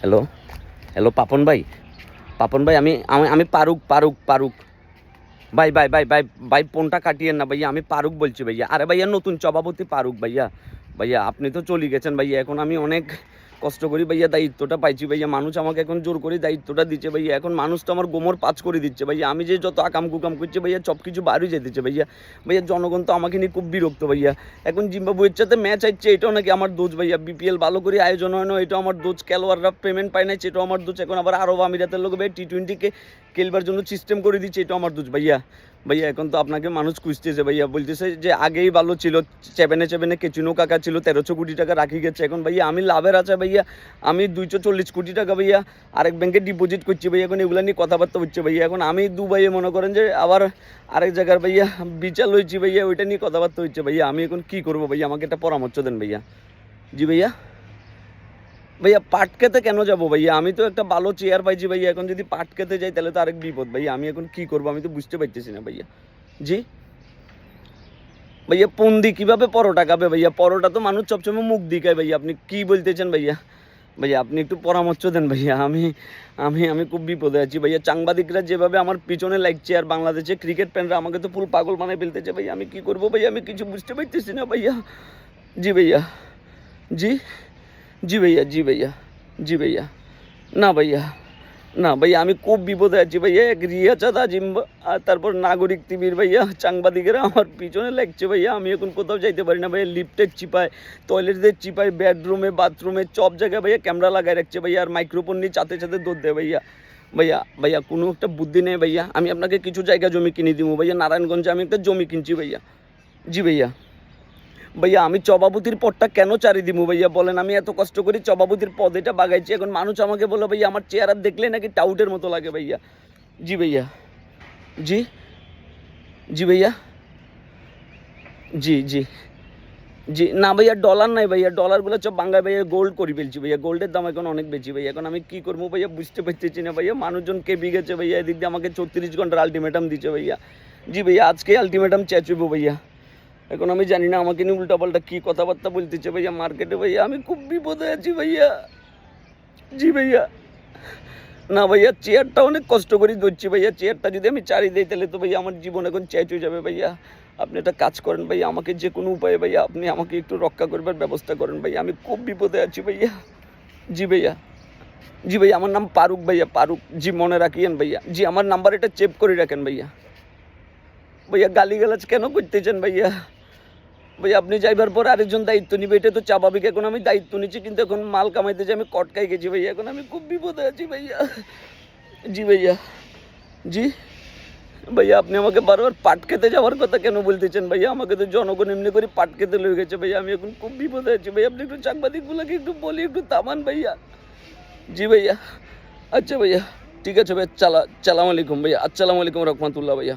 Hello hello Papon ভাই পাপন ভাই আমি আমি আমি পারুক পারুক পারুক ভাই ভাই ভাই ভাই ভাই ফোনটা কাটিয়েন না ভাইয়া, আমি পারুক বলছি ভাইয়া। আরে ভাইয়া, নতুন সভাপতি পারুক ভাইয়া। ভাইয়া, আপনি তো চলে গেছেন ভাইয়া, এখন আমি অনেক কষ্ট করি ভাইয়া, দায়িত্বটা পাইছি ভাইয়া। মানুষ আমাকে এখন জোর করে দায়িত্বটা দিচ্ছে ভাইয়া। এখন মানুষ তো আমার গোমর পাঁচ করে দিচ্ছে ভাইয়া। আমি যে যত আকাম কুকাম করছি ভাইয়া সব কিছু বাড়ি যেতেছে ভাইয়া। ভাইয়া, জনগণ তো আমাকে নিয়ে খুব বিরক্ত ভাইয়া। এখন জিম্বাবুয়ের সাথে ম্যাচ আসছে এটাও নাকি আমার দোষ ভাইয়া। বিপিএল ভালো করে আয়োজন হয় না, এটাও আমার দোষ। খেলোয়াড়রা পেমেন্ট পায় না সেটাও আমার দোষ। এখন আবার আরব আমিরাতের লোক ভাই টি টোয়েন্টিকে খেলবার জন্য সিস্টেম করে দিচ্ছে এটা আমার দোষ। ভাইয়া ভাইয়া, এখন তো আপনাকে মানুষ খুঁজতেছে, ভাইয়া। বলতেছে যে, আগেই ভালো ছিল সেভেনে সেভেনে কেচিনো কাকা ছিল, তেরোশো কোটি টাকা রাখি গেছে। এখন ভাইয়া, আমি লাভের আছে ভাইয়া। আমি দুইশো চল্লিশ কোটি টাকা, ভাইয়া, আরেক ব্যাংকে ডিপোজিট করছি, ভাইয়া। এখন এগুলো নিয়ে কথাবার্তা হচ্ছে, ভাইয়া। এখন আমি দু ভাইয়া মনে করেন যে, আবার আরেক জায়গার, ভাইয়া, বিচার হয়েছি ভাইয়া। ওইটা নিয়ে কথাবার্তা হচ্ছে, ভাইয়া। আমি এখন কি করব, ভাইয়া? আমাকে একটা পরামর্শ দেন, ভাইয়া। জি, ভাইয়া? ভাইয়া, পাট খেতে কেন যাব ভাইয়া? আমি তো একটা ভালো চেয়ার পাইছি ভাইয়া, এখন যদি পাট খেতে যাই তাহলে তো আরেক বিপদ ভাইয়া। আমি এখন কি করব? আমি তো বুঝতে পারতেছি না ভাইয়া। জি? ভাইয়া, পন্দি কীভাবে পরোটা খাবে ভাইয়া? পরোটা তো মানুষ সবসময় মুখ দিকায় ভাইয়া। আপনি কি বলতেছেন ভাইয়া? ভাইয়া, আপনি একটু পরামর্শ দেন ভাইয়া। আমি আমি আমি খুব বিপদে আছি ভাইয়া। সাংবাদিকরা যেভাবে আমার পিছনে লাগছে আর বাংলাদেশে ক্রিকেট ফ্যানরা আমাকে তো ফুল পাগল বানায় ফেলতেছে ভাইয়া। আমি কি করব ভাইয়া? আমি কিছু বুঝতে পারতেছি না ভাইয়া। জি ভাইয়া। জি? জি ভাইয়া জি ভাইয়া জি ভাইয়া না ভাইয়া না ভাইয়া আমি খুব বিপদে আছি ভাইয়া এক রিয়া চাঁদা জিম্বা আর তারপর নাগরিক টিভির ভাইয়া সাংবাদিকেরা আমার পিছনে লাগছে ভাইয়া আমি এখন কোথাও যাইতে পারি না ভাইয়া লিফটের চিপায় টয়লেটের চিপায় বেডরুমে বাথরুমে সব জায়গায় ভাইয়া ক্যামেরা লাগাই রাখছে ভাইয়া আর মাইক্রোফোন নিয়ে চাতে চাতে দৌড় দেয় ভাইয়া ভাইয়া ভাইয়া কোনো একটা বুদ্ধি নেই ভাইয়া আমি আপনাকে কিছু জায়গা জমি কিনে দিব ভাইয়া নারায়ণগঞ্জে আমি একটা জমি কিনছি ভাইয়া জি ভাইয়া ভাইয়া, আমি সভাপতির পদটা কেন চারি দিমু ভাইয়া? বলেন, আমি এত কষ্ট করি সভাপতির পদ এটা বাগাইছি। এখন মানুষ আমাকে বলে, ভাইয়া, আমার চেহারা দেখলে নাকি টাউটের মতো লাগে ভাইয়া? জি ভাইয়া। জি? জি ভাইয়া? জি জি। জি, না ভাইয়া ডলার নাই ভাইয়া। ডলারগুলো সব বাংলায় ভাইয়া গোল্ড করে ফেলছি ভাইয়া। গোল্ডের দাম এখন অনেক বেশি ভাইয়া। এখন আমি কী করব ভাইয়া বুঝতে পারতেছি না ভাইয়া। মানুষজন কেবি গেছে ভাইয়া। এদিক দিয়ে আমাকে ছত্রিশ ঘণ্টার আলটিমেটাম দিচ্ছে ভাইয়া। জি ভাইয়া, আজকে আলটিমেটাম চেঁচবো ভাইয়া। এখন আমি জানি না আমাকে নিয়ে উল্টাপাল্টা কী কথাবার্তা বলতেছে ভাইয়া, মার্কেটে ভাইয়া, আমি খুব বিপদে আছি ভাইয়া। জি ভাইয়া। না ভাইয়া, চেয়ারটা অনেক কষ্ট করে ধরছি ভাইয়া, চেয়ারটা যদি আমি চারি দিই তাহলে তো ভাইয়া আমার জীবন এখন চেঞ্জ হয়ে যাবে ভাইয়া। আপনি একটা কাজ করেন ভাইয়া, আমাকে যে কোনো উপায়ে ভাইয়া আপনি আমাকে একটু রক্ষা করবার ব্যবস্থা করেন ভাইয়া, আমি খুব বিপদে আছি ভাইয়া। জি ভাইয়া। জি ভাইয়া, আমার নাম পারুক ভাইয়া, পারুক জি মনে রাখিয়েন ভাইয়া। জি, আমার নাম্বার এটা চেপ করে রাখেন ভাইয়া। ভাইয়া গালিগালাজ কেন করতেছেন ভাইয়া? ভাইয়া আপনি যাইবার পর আরেকজন দায়িত্ব নিবে, এটা তো স্বাভাবিক এখন আমি দায়িত্ব নিচ্ছি, কিন্তু এখন মাল কামাইতে যে আমি কটকাই গেছি ভাইয়া এখন আমি খুব বিপদে আছি ভাইয়া। জি ভাইয়া জি। ভাইয়া, আপনি আমাকে বারবার পাট খেতে যাওয়ার কথা কেন বলতেছেন ভাইয়া? আমাকে তো জনগণ এমনি করে পাট খেতে লয়ে গেছে ভাইয়া, আমি এখন খুব বিপদে আছি ভাইয়া, আপনি একটু সাংবাদিকগুলোকে একটু বলি, একটু তামান ভাইয়া। জি ভাইয়া আচ্ছা ভাইয়া, ঠিক আছে ভাইয়া, চালা সালাম আলাইকুম ভাইয়া আসসালামু আলাইকুম রহমতুল্লাহ ভাইয়া।